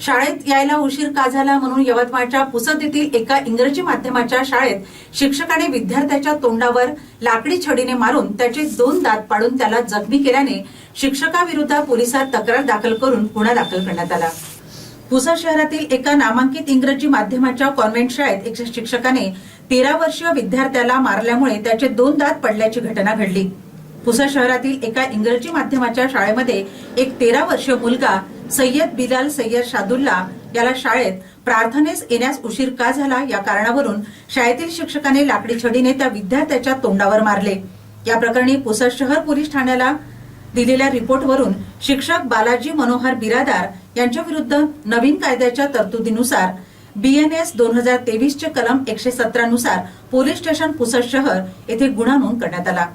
शाळेत यायला उशीर का झाला म्हणून यवतमाळच्या पुसद येथील एका इंग्रजी माध्यमाच्या शाळेत शिक्षकाने विद्यार्थ्याच्या तोंडावर लाकडी छडीने मारून त्याचे दोन दात पाडून त्याला जखमी केल्याने शिक्षकाविरुद्ध पोलिसात तक्रार दाखल करून गुन्हा दाखल करण्यात आला. पुसद शहरातील एका नामांकित इंग्रजी माध्यमाच्या कॉन्व्हेंट शाळेत एका शिक्षकाने तेरा वर्षीय विद्यार्थ्याला मारल्यामुळे त्याचे दोन दात पडल्याची घटना घडली. पुसद शहरातील एका इंग्रजी माध्यमाच्या शाळेमध्ये एक तेरा वर्षीय मुलगा सय्यद बिलाल सय्यद शादुल्ला याला शाळेत प्रार्थनेस येण्यास उशीर का झाला या कारणावरून शाळेतील शिक्षकाने लाकडी छडीने त्या विद्यार्थ्याच्या तोंडावर मारले. या प्रकरणी पुसद शहर पोलीस ठाण्याला दिलेल्या रिपोर्टवरून शिक्षक बालाजी मनोहर बिरादार यांच्या विरुद्ध नवीन कायद्याच्या तरतुदीनुसार बीएनएस दोन हजार तेवीसचे कलम एकशे सतरा नुसार पोलीस स्टेशन पुसद शहर येथे गुन्हा नोंद करण्यात आला.